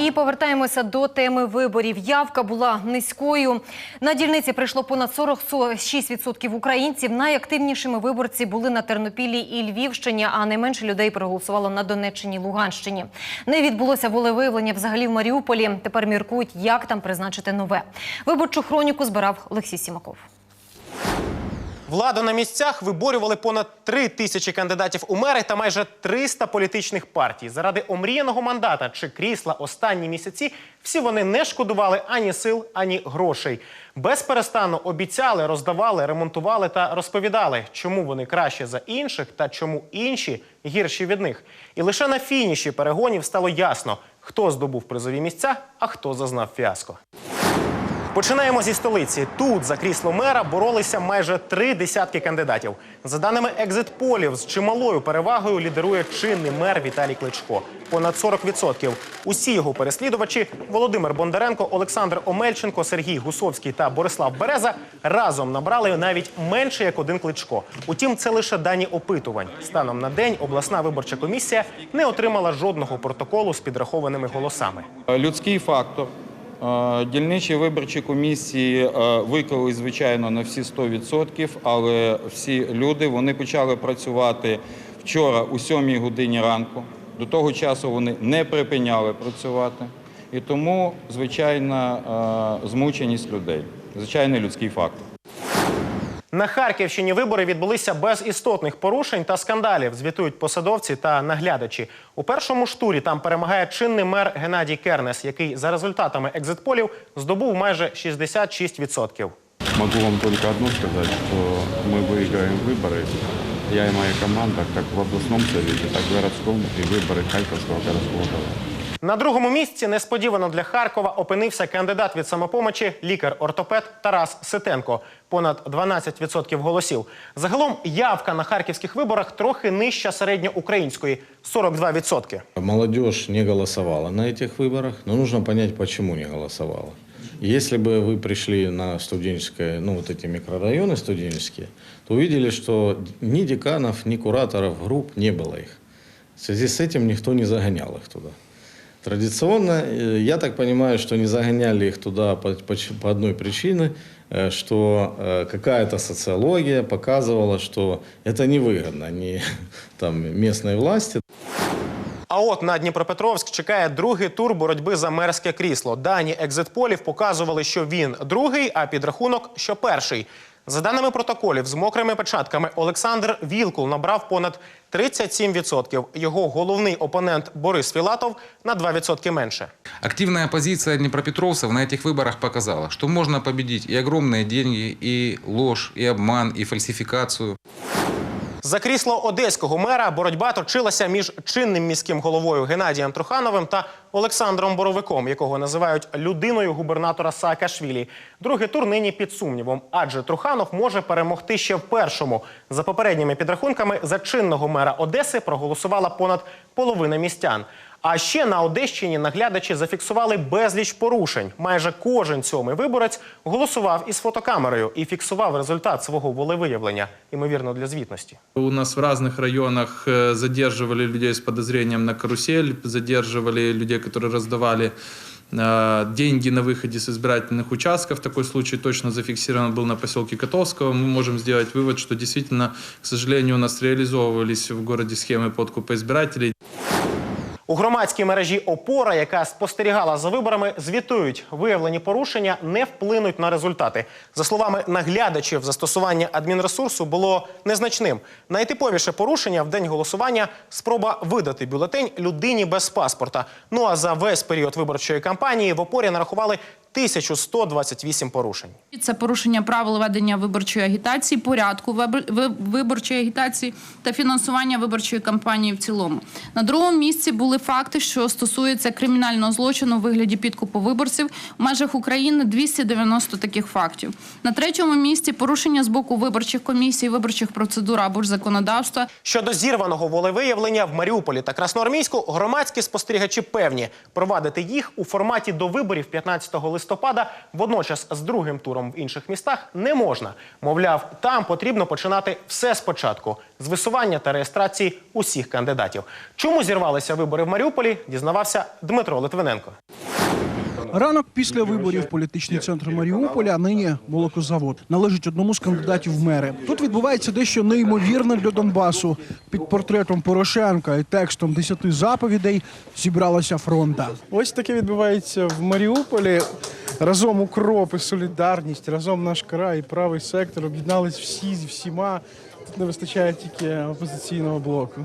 І повертаємося до теми виборів. Явка була низькою. На дільниці прийшло понад 46% українців. Найактивнішими виборці були на Тернопіллі і Львівщині, а найменше людей проголосувало на Донеччині, Луганщині. Не відбулося волевиявлення взагалі в Маріуполі. Тепер міркують, як там призначити нове. Виборчу хроніку збирав Олексій Сімаков. Владу на місцях виборювали понад три тисячі кандидатів у мери та майже 300 політичних партій. Заради омріяного мандата чи крісла останні місяці всі вони не шкодували ані сил, ані грошей. Безперестанно обіцяли, роздавали, ремонтували та розповідали, чому вони краще за інших та чому інші гірші від них. І лише на фініші перегонів стало ясно, хто здобув призові місця, а хто зазнав фіаско. Починаємо зі столиці. Тут за крісло мера боролися майже три десятки кандидатів. За даними екзит-полів, з чималою перевагою лідерує чинний мер Віталій Кличко. Понад 40%. Усі його переслідувачі Володимир Бондаренко, Олександр Омельченко, Сергій Гусовський та Борислав Береза разом набрали навіть менше як один кличко. Утім, це лише дані опитувань. Станом на день обласна виборча комісія не отримала жодного протоколу з підрахованими голосами. Людський фактор. Е, Дільничі виборчі комісії е, викрили, звичайно, на всі 100%, але всі люди вони почали працювати вчора у 7 годині ранку. До того часу вони не припиняли працювати. І тому звичайна е, змученість людей, звичайний людський фактор. На Харківщині вибори відбулися без істотних порушень та скандалів. Звітують посадовці та наглядачі. У першому ж турі там перемагає чинний мер Геннадій Кернес, який за результатами екзитполів здобув майже 66%. Могу вам только одно сказать, что мы выиграем выборы. Я и моя команда, как в областном совете, так и в городском, и выборы Харьковского городского совета. На другому місці несподівано для Харкова опинився кандидат від самопомочі, лікар-ортопед Тарас Ситенко. Понад 12% голосів. Загалом явка на харківських виборах трохи нижча середньоукраїнської 42%. Молодежь не голосовала на этих выборах, но нужно понять, почему не голосовала. Если бы вы пришли на студенческое, ну вот эти микрорайоны студенческие, то увидели, что ни деканов, ни кураторов групп не было их. В связи с этим никто не загонял их туда. Традиционно, э, я так понимаю, что не загоняли их туда по, по ч- по одной причине, э, что э, какая-то социология показывала, что это невыгодно ни там, местной власти, А от на Дніпропетровськ чекає другий тур боротьби за мерське крісло. Дані екзитполів показували, що він другий, а підрахунок, що перший. За даними протоколів з мокрими печатками, Олександр Вілкул набрав понад 37%. Його головний опонент Борис Філатов на 2% менше. Активная позиция днепропетровцев на этих выборах показала, что можно победить и огромные деньги, и ложь, и обман, и фальсификацию. За крісло одеського мера боротьба точилася між чинним міським головою Геннадієм Трухановим та Олександром Боровиком, якого називають людиною губернатора Саакашвілі. Другий тур нині під сумнівом, адже Труханов може перемогти ще в першому. За попередніми підрахунками за чинного мера Одеси проголосувала понад половина містян. А ще на Одещині наглядачі зафіксували безліч порушень. Майже кожен сьомий виборець голосував із фотокамерою і фіксував результат свого волевиявлення, ймовірно, для звітності. У нас в разных районах э, задерживали людей с подозрением на карусель, задерживали людей, которые раздавали э, деньги на выходе с избирательных участков. Такой случай точно зафиксирован был на поселке Котовского. Мы можем сделать вывод, что действительно, к сожалению, у нас реализовывались в городе схемы подкупа избирателей. У громадській мережі Опора, яка спостерігала за виборами, звітують, виявлені порушення не вплинуть на результати. За словами наглядачів, застосування адмінресурсу було незначним. Найтиповіше порушення в день голосування спроба видати бюлетень людині без паспорта. Ну а за весь період виборчої кампанії в опорі нарахували 1128 порушень. Це порушення правил ведення виборчої агітації, порядку виборчої агітації та фінансування виборчої кампанії в цілому. На другому місці були факти, що стосуються кримінального злочину у вигляді підкупу виборців. У межах України 290 таких фактів. На третьому місці порушення з боку виборчих комісій, виборчих процедур або ж законодавства. Щодо зірваного волевиявлення в Маріуполі та Красноармійську, громадські спостерігачі певні провадити їх у форматі до виборів 15 листопада, водночас з другим туром в інших містах не можна. Мовляв, там потрібно починати все спочатку з висування та реєстрації усіх кандидатів. Чому зірвалися вибори в Маріуполі? Дізнавався Дмитро Литвиненко. Ранок після виборів політичний центр Маріуполя, а нині молокозавод, належить одному з кандидатів в мери. Тут відбувається дещо неймовірне для Донбасу. Під портретом Порошенка і текстом десяти заповідей зібралася фронта. Ось таке відбувається в Маріуполі. Разом укроп і солідарність, разом наш край, і правий сектор об'єднались всі зі всіма. Тут не вистачає тільки опозиційного блоку.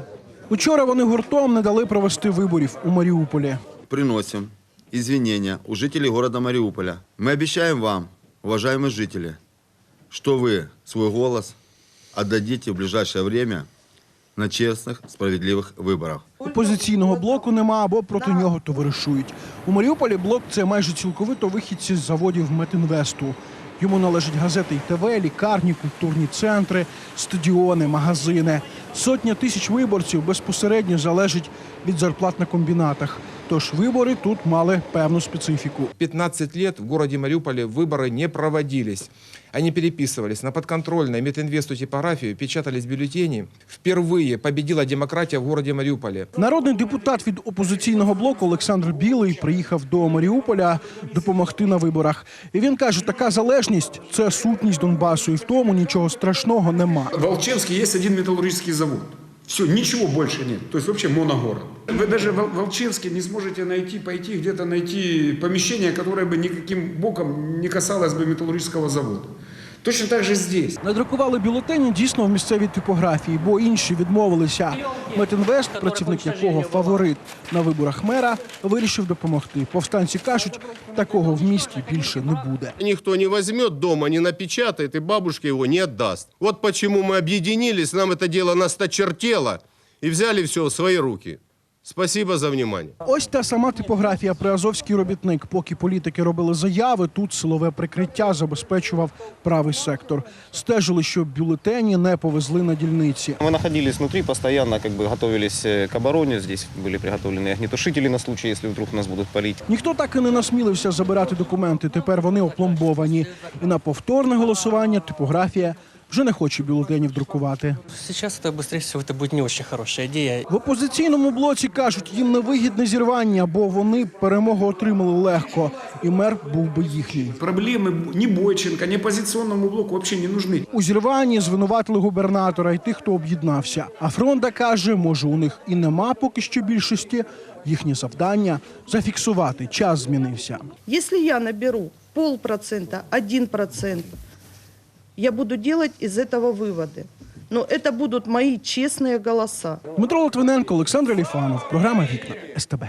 Учора вони гуртом не дали провести виборів у Маріуполі. приносим извинения у жителей города Мариуполя. Мы обещаем вам, уважаемые жители, что вы свой голос отдадите в ближайшее время на честных, справедливых выборах. Опозиційного блоку нема або проти нього товаришують. У Маріуполі блок це майже цілковито вихідці з заводів Метінвесту. Йому належать газети й ТВ, лікарні, культурні центри, стадіони, магазини. Сотня тисяч виборців безпосередньо залежить від зарплат на комбінатах. Тож вибори тут мали певну специфіку. 15 лет в городе Мариуполе выборы не проводились. Они переписывались на подконтрольной Метинвесту типографию, печатались бюллетени. Впервые победила демократия в городе Мариуполе. Народний депутат від опозиційного блоку Олександр Білий приїхав до Маріуполя допомогти на виборах. І він каже, така залежність це сутність Донбасу, і в тому нічого страшного нема. В Волчанске есть один металлургический завод. Все, ничего больше нет. То есть вообще моногород. Вы даже в Вол- Волчанске не сможете найти, пойти где-то найти помещение, которое бы никаким боком не касалось бы металлургического завода. Точно так же здесь. Надрукували бюлетені дійсно в місцевій типографії, бо інші відмовилися. Метінвест, працівник якого фаворит на виборах мера, вирішив допомогти. Повстанці кажуть, такого в місті більше не буде. Никто не возьмет дома, не напечатает, и бабушке его не отдаст. Вот почему мы объединились, нам это дело насточертело, и взяли все в свои руки. Спасибо за внимание. Ось та сама типографія Приазовський робітник. Поки політики робили заяви, тут силове прикриття забезпечував правий сектор. Стежили, щоб бюлетені не повезли на дільниці. Мы находились внутри, постоянно как бы готовились э, к обороне. Здесь были приготовлены огнетушители на случай, если вдруг нас будут палить. Ніхто так і не насмілився забирати документи. Тепер вони опломбовані. І на повторне голосування типографія вже не хоче бюлетенів друкувати. Сейчас это, быстрее всего, это будет не очень хорошая идея. В опозиційному блоці кажуть, їм невигідне зірвання, бо вони перемогу отримали легко, і мер був би їхній. Проблемы ни Бойченко, ни оппозиционному блоку вообще не нужны. У зірванні звинуватили губернатора і тих, хто об'єднався. А фронта каже, може, у них і нема поки що більшості. Їхнє завдання зафіксувати. Час змінився. Если я наберу полпроцента, один процент, я буду делать из этого выводы. Но это будут мои честные голоса. Дмитро Литвиненко, Олександр Ліфанов. Програма Вікна СТБ.